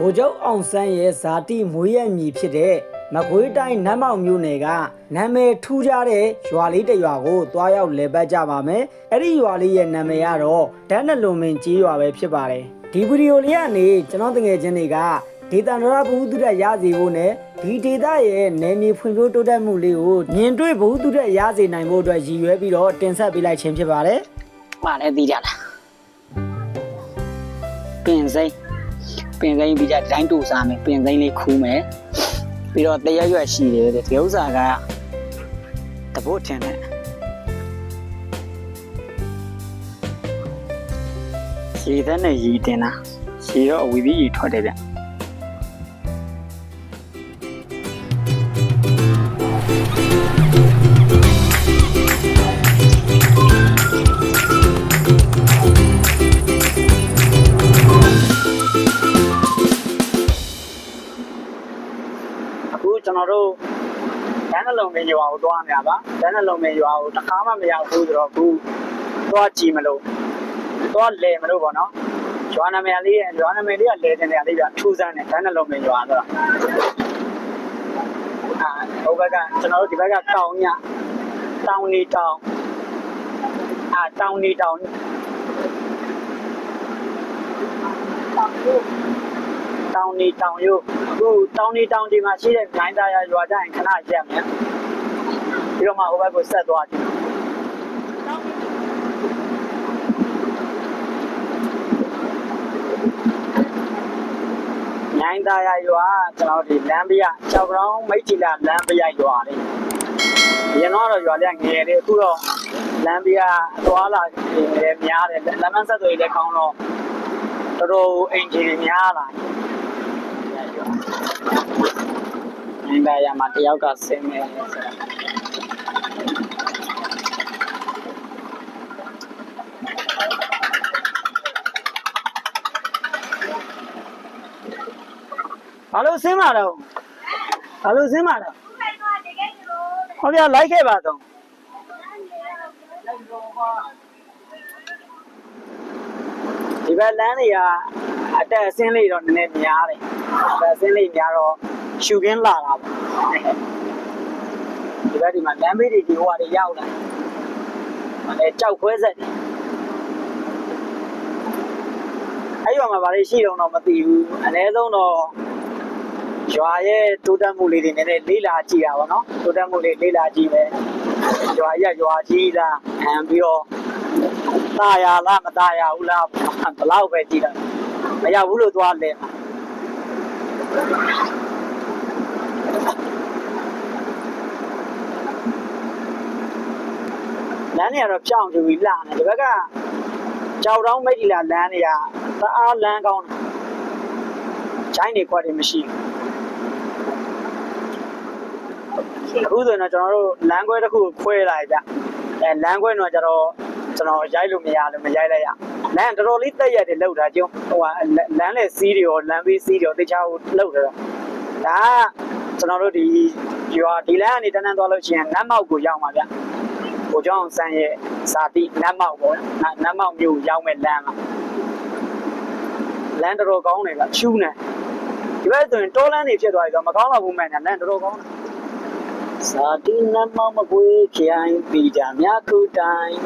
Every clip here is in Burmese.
ဗိုလ်ချုပ်အောင်ဆန်းရဲ့ဇာတိမွေးရမည်ဖြစ်တဲ့မကွေးတိုင်းနတ်မောက်မြို့နယ်ကနာမည်ထူးခြားတဲ့ရွာလေးတစ်ရွာကိုတွားရောက်လည်ပတ်ကြပါမယ်။အဲ့ဒီရွာလေးရဲ့နာမည်ကတော့ဒန်းနလွန်မင်းကြီးရွာပဲဖြစ်ပါတယ်။ဒီဗီဒီယိုလေးကနေကျွန်တော်တငယ်ချင်းတွေကဒေတာနရဘုဟုတုဒရစေဖို့နဲ့ဒီဒေတာရဲ့နယ်မြေဖွံ့ဖြိုးတိုးတက်မှုလေးကိုမြင်တွေ့ဘုဟုတုဒရရစေနိုင်ဖို့အတွက်ရည်ရွယ်ပြီးတော့တင်ဆက်ပေးလိုက်ခြင်းဖြစ်ပါတယ်။မှလည်းသိကြလားပင်စိမ့် ပင်စိမ့်ပြီးကြဒီတိုင်းတူစားမယ်ပင်စိမ့်လေးခူးမယ်ပြီးတော့တရက်ရွက်ရှိတယ်တဲ့ဒီဥစ္စာကတပုတ်ထင်တယ်ရေသက်နဲ့ရီတင်တာရေတော့အဝီပြီးရီထွက်တယ်ဗျ တော်တို့ဒန်းနှလုံးမင်းရွာကိုသွားနေတာပါဒန်းနှလုံးမင်းရွာကိုတစ်ခါမှမရောက်ဘူးဆိုတော့အခုသွားကြည့်မလို့သွားလဲမလို့ပေါ့နော်ရွာနာမည်လေးရဲ့ရွာနာမည်လေးကလဲတဲ့နေရာလေးပြထူးဆန်းတယ်ဒန်းနှလုံးမင်းရွာဆိုတာအာဟိုဘက်ကကျွန်တော်တို့ဒီဘက်ကတောင်ညတောင်နေတောင်အာတောင်နေတောင်တောင် နေတောင်ရုပ်အခုတောင်နေတောင်ဒီမှာရှိတဲ့နိုင်သားရရွာကြရင်ခဏရက်မယ်ပြီးတော့မှဟိုဘက်ကိုဆက်သွားကြည့်နိုင်သားရရွာကျွန်တော်ဒီလမ်းပြ၆ရောင်းမိတ်တီလာလမ်းပြရွာလေးအရင်တော့ရွာလေးငယ်လေးအခုတော့လမ်းပြအသွားလာလည်းများတယ်လမ်းမဆက်သွယ်လည်းကောင်းတော့တော်တော်အင်ဂျင်များလာတယ် နို င်သာရမှာတယောက်ကဆင်းနေတယ်ဆိုတာဘာလို့ဆင်းမှာတော့ဘာလို့ဆင်းမှာတော့ဟောပြလိုက်ခဲ့ပါတော့ဒီဘက်လမ်းတွေကအတက်အဆင်းလေးတော့နည်းနည်းများတယ်အတက်အဆင်းလေးများတော့ရှူကင်းလာတာပေါ့ ဒီဘက်ဒီမှာလမ်းဘေးတွေဒီဟိုဟာတွေရောက်လာအဲကြောက်ခွဲဆက်တယ်အဲ့ရွာမှာဗာလေးရှိတော့တော့မသိဘူးအနည်းဆုံးတော့ရွာရဲ့တိုးတက်မှုလေးတွေနည်းနည်းလေးလာကြည့်တာပေါ့နော်တိုးတက်မှုလေးလေးလာကြည့်မယ်ရွာကြီးကရွာကြီးလားအမ်ပြီးတော့ตายာလားမตายာဘူးလားဘယ်လောက်ပဲကြည့်တာမရောက်ဘူးလို့သွားလဲမှာ လမ်းတွေကတော့ပြောင်းပြပြီးလာနေဒီဘက်ကကြောက်တောင်းမိတ်ဒီလာလမ်းတွေကတအားလမ်းကောင်းတယ်ချိုင်းတွေခွက်တွေမရှိဘူးအခုဆိုရင်တော့ကျွန်တော်တို့လမ်းခွဲတစ်ခုကိုခွဲလိုက်ကြအဲလမ်းခွဲတော့ကျတော့ကျွန်တော်ရိုက်လို့မရလို့မရိုက်လိုက်ရလမ်းတော်တော်လေးတက်ရက်တွေလောက်တာကျုံဟိုကလမ်းလေစီးတွေရောလမ်းဘေးစီးတွေရောတေချာကိုလောက်တယ်ဒါက ကျွန်တော်တို့ဒီရွာဒီလမ်းကနေတန်းတန်းသွားလို့ရှိရင်နတ်မောက်ကိုရောက်မှာဗျကိုကျောင်းဆန်းရဲ့ဇာတိနတ်မောက်ပေါ့နော်နတ်မောက်မျိုးရောက်မဲ့လမ်းမှာလမ်းတော်တော်ကောင်းတယ်ကချူးနေဒီဘက်ဆိုရင်တောလမ်းတွေဖြစ်သွားပြီဆိုတော့မကောင်းတော့ဘူးမဲ့လမ်းတော်တော်ကောင်းတယ်ဇာတိနတ်မောက်မကွေးခိုင်ပြီးကြမြခုတိုင်း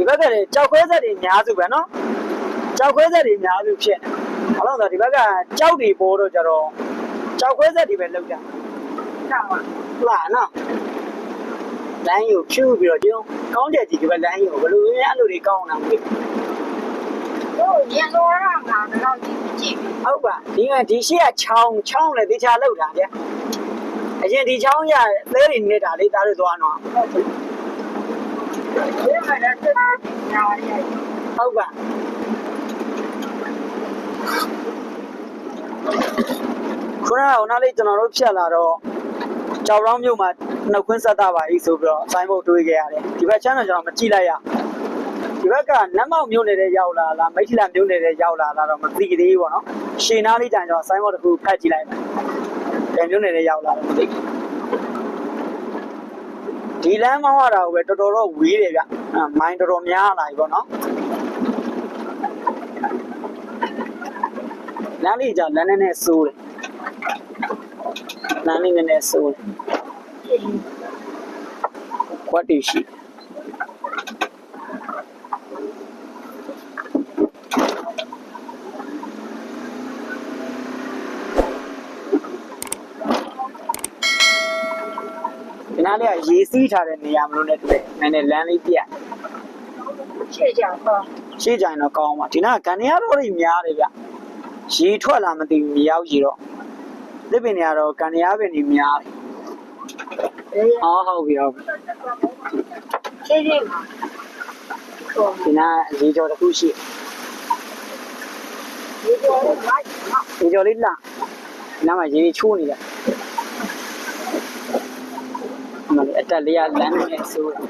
ဒီဘက်ကလည်းကြောက်ခွဲဆက်တွေအများစုပဲနော်ကြောက်ခွဲဆက်တွေအများစုဖြစ်နေဘာလို့လဲဆိုတော့ဒီဘက်ကကြောက်တွေပေါ်တော့ကြတော့ကြောက်ခွဲဆက်တွေပဲလောက်ကြဟုတ်ပါလားနော်လမ်းယူဖြူပြီးတော့ကျုံကောင်းတဲ့ဒီကဘက်လမ်းယူဘယ်လိုလဲအဲ့လိုတွေကောင်းတာမသိတို့ရန်တော်ရမှာတော့ကြည့်ကြည့်ဘူးဟုတ်ပါဒီကဒီရှိကချောင်းချောင်းလည်းတေချာလောက်တာဗျအရင်ဒီချောင်းရသဲတွေနေတာလေးသားတို့သွားတော့ ဒီမှာလည်းသက်ညာရည်ဟုတ်ပါခုနကဟိုနားလေးကျွန်တော်တို့ဖြတ်လာတော့ကြောက်ရောင်းမြို့မှာနှုတ်ခွင်းဆက်တာပါကြီးဆိုပြီးတော့ဆိုင်းဘုတ်တွေးခဲ့ရတယ်ဒီဘက်ချမ်းတော့ကျွန်တော်မကြည့်လိုက်ရဒီဘက်ကနတ်မောက်မြို့နယ်တဲ့ရောက်လာလားမိထီလာမြို့နယ်တဲ့ရောက်လာလားတော့မသိသေးဘူးပေါ့နော်ရှင်းနားလေးတိုင်ကျွန်တော်ဆိုင်းဘုတ်တစ်ခုဖတ်ကြည့်လိုက်မယ်ဘယ်မြို့နယ်တဲ့ရောက်လာတော့မသိဘူး ဒီလမ်းမောင်းရတာကိုပဲတော်တော်တော့ဝေးတယ်ဗျအဲမိုင်းတော်တော်များလာပြီပေါ့နော်လမ်းလေးじゃလမ်းနဲ့နဲ့စိုးတယ်လမ်းလေးနဲ့နဲ့စိုးတယ်ခွက်တီရှိတယ်ဒီ နားလေးကရေစီးထားတဲ့နေရာမလို့နဲ့တူတယ်နည်းနည်းလမ်းလေးပြတ်ရှေ့ကြတော့ရှေ့ကြရင်တော့ကောင်းပါဒီနားကန်နေရတော့တွေများတယ်ဗျရေထွက်လာမသိဘူးမရောက်ရေတော့သစ်ပင်တွေကတော့ကန်နေရပင်တွေများတယ်အေးအော်ဟုတ်ပြီဟုတ်ပြီရှေ့ရှေ့မှာတော့ဒီနားရေကြော်တစ်ခုရှိဒီတော့လိုက်မှာရေကြော်လေးလှဒီနားမှာရေချိုးနေတယ် မလေးအတက်လေးကလမ်းနဲ့ဆိုးတယ်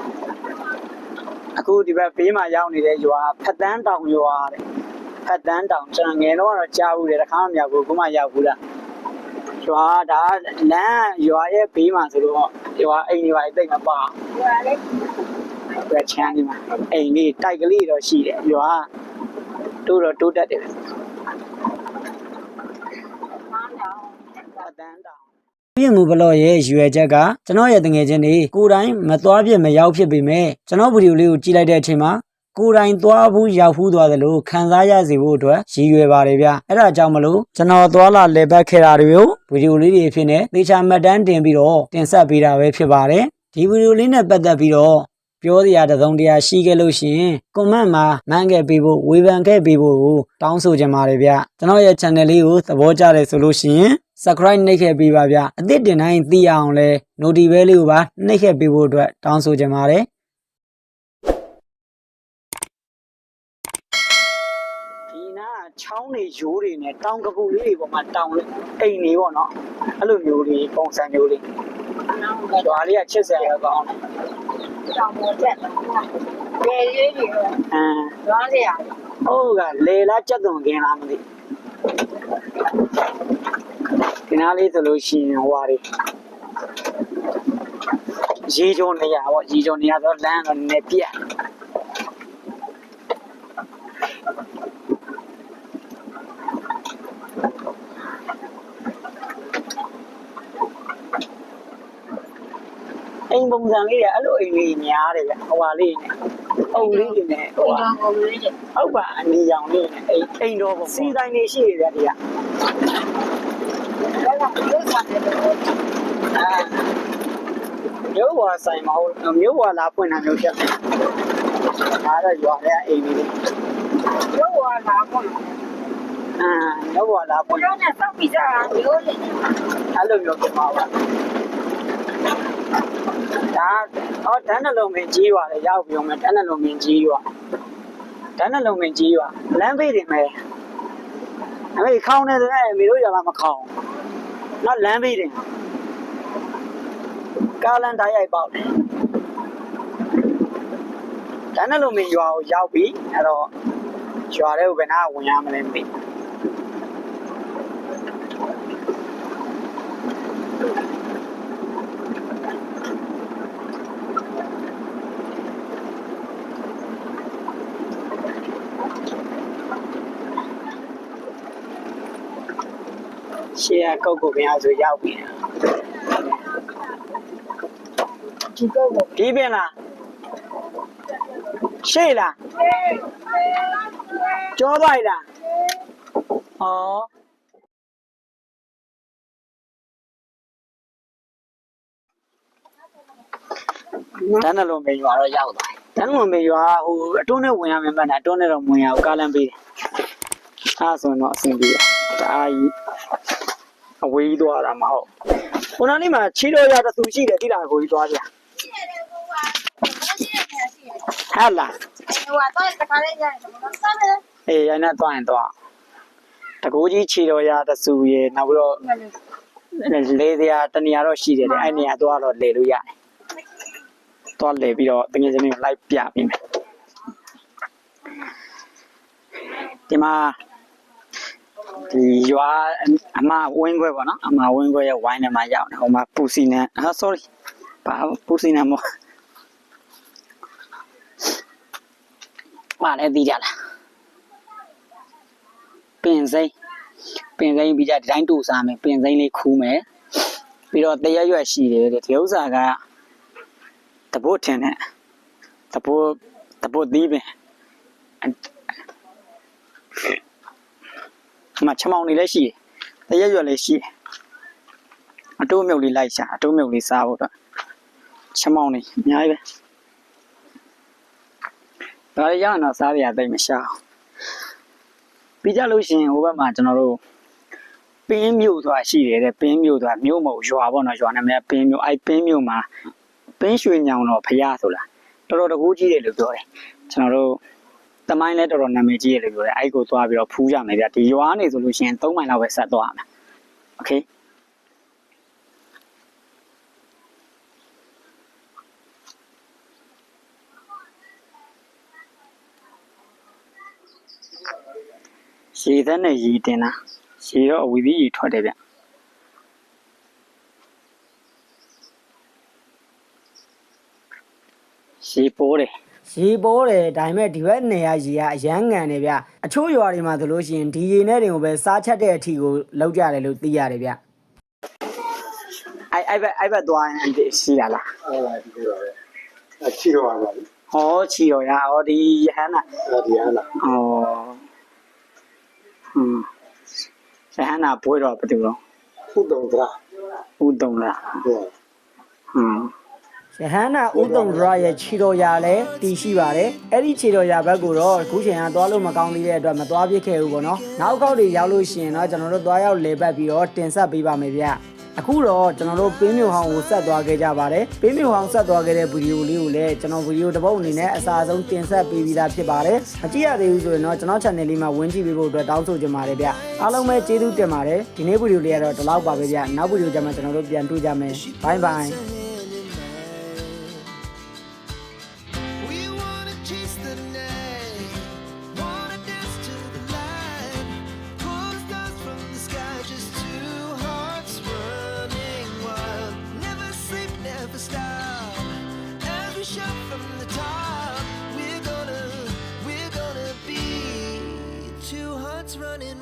အခုဒီဘက်ဘေးမှာရောက်နေတဲ့ရွာဖက်တန်းတောင်ရွာတဲ့ဖက်တန်းတောင်ကျွန်တော်ငယ်တော့ကတော့ကြားဘူးတယ်တစ်ခါမှမရောက်ဘူးခုမှရောက်ဘူးလားရွာဒါလမ်းရွာရဲ့ဘေးမှာဆိုတော့ရွာအိမ်တွေပါတိတ်မပါဟိုလေဘယ်ချမ်းနေမှာအိမ်လေးတိုက်ကလေးတော့ရှိတယ်ရွာတိုးတော့တိုးတက်တယ်မှန်းတော့ဖက်တန်းတောင် ပြည့်မှုဘလော့ရဲ့ရွယ်ချက်ကကျွန်တော်ရဲ့တငယ်ချင်းတွေကိုယ်တိုင်မသွားဖြစ်မရောက်ဖြစ်ပေမဲ့ကျွန်တော်ဗီဒီယိုလေးကိုကြည့်လိုက်တဲ့အချိန်မှာကိုယ်တိုင်သွားဘူးရောက်ဘူးသွားသလိုခံစားရစေဖို့အတွက်ရည်ရွယ်ပါတယ်ဗျအဲ့ဒါကြောင့်မလို့ကျွန်တော်သွားလာလေပတ်ခဲ့တာတွေကိုဗီဒီယိုလေးတွေအဖြစ်နဲ့သေချာမှတ်တမ်းတင်ပြီးတော့တင်ဆက်ပေးတာပဲဖြစ်ပါတယ်ဒီဗီဒီယိုလေးနဲ့ပတ်သက်ပြီးတော့ ပြောစရာတစ်စုံတစ်ရာရှိခဲ့လို့ရှိရင် comment မှာမှန်းခဲ့ပေးဖို့ဝေဖန်ခဲ့ပေးဖို့ကိုတောင်းဆိုချင်ပါတယ်ဗျကျွန်တော်ရဲ့ channel လေးကိုသဘောကျတယ်ဆိုလို့ရှိရင် subscribe နှိပ်ခဲ့ပေးပါဗျအသစ်တင်တိုင်းသိရအောင်လဲ notification လေးကိုပါနှိပ်ခဲ့ပေးဖို့အတွက်တောင်းဆိုချင်ပါတယ်ဒီနားချောင်းတွေရိုးတွေနဲ့တောင်ကပူလေးတွေပေါ်မှာတောင်လေးအိမ်တွေပေါ့နော်အဲ့လိုမျိုးလေးပုံစံမျိုးလေးနောက်တော့ ရွာလေးကချစ်စရာကောင်းတယ်တောင်ပေါ်တက်တယ်ရေရေးကြီးတော့အမ်ရွားစရာဟုတ်ကလေလားကြက်သွန်ခင်းလားမသိဒီနားလေးဆိုလို့ရှိရင်ဟွာတွေရေကြုံနေရပေါ့ရေကြုံနေရတော့လမ်းတော့နည်းနည်းပြတ် ပုံစံလေးတွေအဲ့လိုအိမ်လေးများတယ်ဗျဟိုဟာလေးနဲ့အုပ်လေးတွေနဲ့ဟိုဒီဟာတော့ကိုလေးကြီးဟုတ်ပါအနီရောင်လေးနဲ့အိမ်အိမ်တော်ပုံစီတိုင်းနေရှိရတယ်ဒီကဘာလို့လဲဆက်တယ်လို့အာမျိုးဝါဆိုင်မဟုတ်မျိုးဝါလာဖွင့်တာမျိုးဖြစ်တယ်ဒါတော့ရွာထဲအိမ်လေးတွေရောဝါလာပေါ့အာမျိုးဝါလာဖွင့်ကျောင်းနဲ့စောက်ပြီးစားမျိုးလေးအဲ့လိုမျိုးဖြစ်မှာပါ ဒါအော်တန်းနှလုံးမင်းကြီးရွာလေရောက်ပြီးအောင်မယ်တန်းနှလုံးမင်းကြီးရွာတန်းနှလုံးမင်းကြီးရွာလမ်းဘေးတွေမယ်အမေခေါင်းနေတယ်အမေတို့ရွာကမခေါင်းနော်လမ်းဘေးတွေကားလမ်းတိုင်းရိုက်ပေါက်တယ်တန်းနှလုံးမင်းရွာကိုရောက်ပြီအဲ့တော့ရွာထဲကိုဘယ်နာဝင်ရမလဲမသိဘူး ရှေ့ကကောက်ကိုပြန်အောင်ဆိုရောက်ပြီဒီကောကိုဒီပင်လားရှေ့လားကျော်သွားပြီလားဩတန်းနှလုံးမေရွာတော့ရောက်သွားတန်းနှလုံးမေရွာဟိုအတွန်းနဲ့ဝင်ရမယ်မှတ်တာအတွန်းနဲ့တော့ဝင်ရအောင်ကားလမ်းပေးတယ်အားဆိုတော့အဆင်ပြေတယ်ဒါအားကြီး အဝေးသွားတာမဟုတ်ခုနလေးမှာချီတော်ရတစ်သူရှိတယ်တိလာကိုကြီးသွားကြဟာလားဟိုတော့တခါလေးရတယ်တော့စားတယ်အေးရိုင်းနဲ့သွားရင်သွားတကူကြီးခြေတော်ရတဆူရေနောက်ပြီးတော့လေတရားတနေရာတော့ရှိတယ်တဲ့အဲ့နေရာသွားတော့လေလို့ရတယ်သွားလေပြီးတော့တကယ်ချင်းလိုက်ပြပြီးမယ်ဒီမှာ ဒီရွာအမဝင်းခွဲပေါ့နော်အမဝင်းခွဲရဲ့ဝိုင်းထဲမှာရောက်နေဟိုမှာပူစီနံဟာ sorry ပါပူစီနံမောပါလေပြီးကြလားပင်စိမ့်ပင်စိမ့်ပြီးကြဒီတိုင်းတူစားမယ်ပင်စိမ့်လေးခူးမယ်ပြီးတော့တရက်ရွက်ရှိတယ်တဲ့ဒီဥစ္စာကတပုတ်ထင်တဲ့တပုတ်တပုတ်သီးပင် အမချမောင်နေလည်းရှိတယ်တရက်ရွက်လည်းရှိတယ်အတိုးမြုပ်လေးလိုက်ရှာအတိုးမြုပ်လေးစားဖို့တော့ချမောင်နေအများကြီးပဲဒါရရအောင်စားရတိတ်မရှာအောင်ပြီးကြလို့ရှိရင်ဟိုဘက်မှာကျွန်တော်တို့ပင်းမြို့ဆိုတာရှိတယ်တဲ့ပင်းမြို့ဆိုတာမြို့မဟုတ်ရွာပေါ့နော်ရွာနာမည်ကပင်းမြို့အဲ့ပင်းမြို့မှာပင်းရွှေညောင်တော်ဖရာဆိုလားတော်တော်တကူကြီးတယ်လို့ပြောတယ်ကျွန်တော်တို့ တမိုင်းလဲတော်တော်နာမည်ကြီးတယ်လို့ပြောတယ်အဲ့ကိုသွားပြီးတော့ဖူးကြမယ်ဗျဒီရွာနေဆိုလို့ရှိရင်3မိုင်လောက်ပဲဆက်သွားမယ်โอเค ရေသက်နဲ့ရေတင်တာရေတော့အဝီပြီးရေထွက်တယ်ဗျရေပိုးတယ် ရေပေါ်တယ်ဒါပေမဲ့ဒီဘက်နေရာရေကအရမ်းငံတယ်ဗျအချို့ရွာတွေမှာဆိုလို့ရှိရင်ဒီရေနဲ့တွေကိုပဲစားချက်တဲ့အထီကိုလောက်ကြတယ်လို့သိရတယ်ဗျအဲ့အဲ့ဘက်အဲ့ဘက်သွားရင်ရှိတာလားအဲ့ဒါဒီလိုပါပဲအချီတော့ပါပြီဟောချီရောရဟောဒီယဟန္တာအဲ့ဒီဟာလားဟောဟွန်းယဟန္တာဘွေတော့ဘယ်သူတော့ခုတုံသရာဥတုံလားဟုတ်ဟွန်း ရဟန္တာဥတုံဒရရဲ့ခြေတော်ရာလည်းတည်ရှိပါတယ်အဲ့ဒီခြေတော်ရာဘက်ကိုတော့အခုချိန်ကသွားလို့မကောင်းသေးတဲ့အတွက်မသွားပြစ်ခဲ့ဘူးပေါ့နော်နောက်ကောက်တွေရောက်လို့ရှိရင်တော့ကျွန်တော်တို့သွားရောက်လေပတ်ပြီးတော့တင်ဆက်ပေးပါမယ်ဗျအခုတော့ကျွန်တော်တို့ပင်းမြို့ဟောင်းကိုဆက်သွားခဲ့ကြပါတယ်ပင်းမြို့ဟောင်းဆက်သွားခဲ့တဲ့ဗီဒီယိုလေးကိုလည်းကျွန်တော်ဗီဒီယိုတစ်ပုတ်အနေနဲ့အစားဆုံးတင်ဆက်ပေးပြီးသားဖြစ်ပါတယ်မကြည့်ရသေးဘူးဆိုရင်တော့ကျွန်တော် channel လေးမှာဝင်ကြည့်ပေးဖို့အတွက်တောင်းဆိုချင်ပါတယ်ဗျအားလုံးပဲကျေးဇူးတင်ပါတယ်ဒီနေ့ဗီဒီယိုလေးကတော့ဒီလောက်ပါပဲဗျနောက်ဗီဒီယိုကျမှကျွန်တော်တို့ပြန်တွေ့ကြမယ်ဘိုင်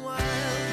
while.